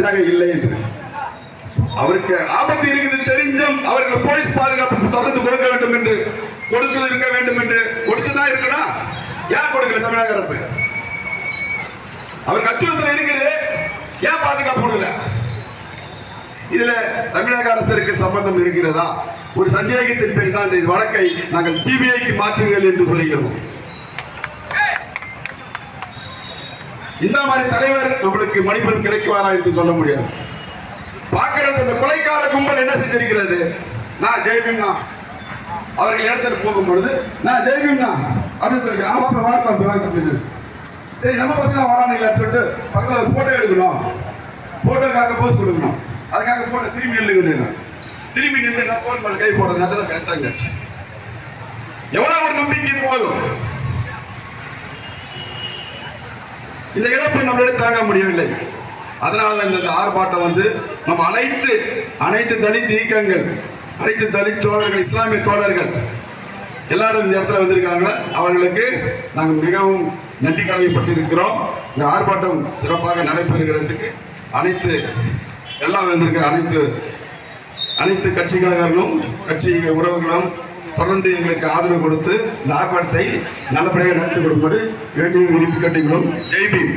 உறுதியாக இல்லை என்று. அவருக்கு ஆபத்து இருக்குது தெரிஞ்சும் அவர்கள் போலீஸ் பாதுகாப்பு தொடர்ந்து கொடுக்க வேண்டும் என்று கொடுத்து இருக்க வேண்டும் என்று கொடுத்துதான் இருக்கணும். ஏன் கொடுக்கல தமிழக அரசு? அவருக்கு அச்சுறுத்தல் இருக்குது. ஏன் பாதுகாப்பு கொடுக்கல? இதுல தமிழக அரசிற்கு சம்பந்தம் இருக்கிறதா? ஒரு சந்தேகத்தின் பேரில் இந்த வழக்கை நாங்கள் சிபிஐக்கு மாற்றுங்கள் என்று சொல்லுகிறோம். இந்த மாதிரி தலைவர் நம்மளுக்கு மணிப்பெண் கிடைக்குவாரா என்று சொல்ல முடியாது. பார்க்கிறது இந்த கொலைக்கார கும்பல் என்ன செஞ்சிருக்கிறது? நான் ஜெய்பீம்னா. அவர்கள் இடத்துல போகும் பொழுது நான் ஜெய்பீம்னா அப்படின்னு சொல்லிக்கிறேன் ஆமா அப்ப தம்பி வா தம்பி சரி நம்ம பசங்க வரானுங்களான்னு சொல்லிட்டு பக்கத்தில் ஃபோட்டோ எடுக்கணும். ஃபோட்டோக்காக போஸ் கொடுக்கணும். அதுக்காக போட்டோ திரும்பி நில்லுங்க திரும்பி நின்று நான் போன் மேலே கை போடுறது அதெல்லாம் கரெக்டாக எவ்வளோ ஒரு நம்பிக்கை போதும். இந்த இழப்பு நம்மளிடம் தாங்க முடியவில்லை. அதனால தான் இந்த ஆர்ப்பாட்டம் வந்து நம்ம அனைத்து அனைத்து தலித் இயக்கங்கள் அனைத்து தலித் தோழர்கள் இஸ்லாமிய தோழர்கள் எல்லாரும் இந்த இடத்துல வந்திருக்காங்களா அவர்களுக்கு நாங்கள் மிகவும் நன்றி கடமைப்பட்டு இருக்கிறோம் இந்த ஆர்ப்பாட்டம் சிறப்பாக நடைபெறுகிறதுக்கு அனைத்து எல்லாம் வந்திருக்கிற அனைத்து அனைத்து கட்சிகளும் கட்சி உறவுகளும் தொடர்ந்து எங்களுக்கு ஆதரவு கொடுத்து இந்த ஆர்ப்பாட்டத்தை நல்லபடியாக நடத்தி கொடுக்கும்படி வேண்டிய விரும்பி கேட்டுக்கிறோம் ஜெய்பீம்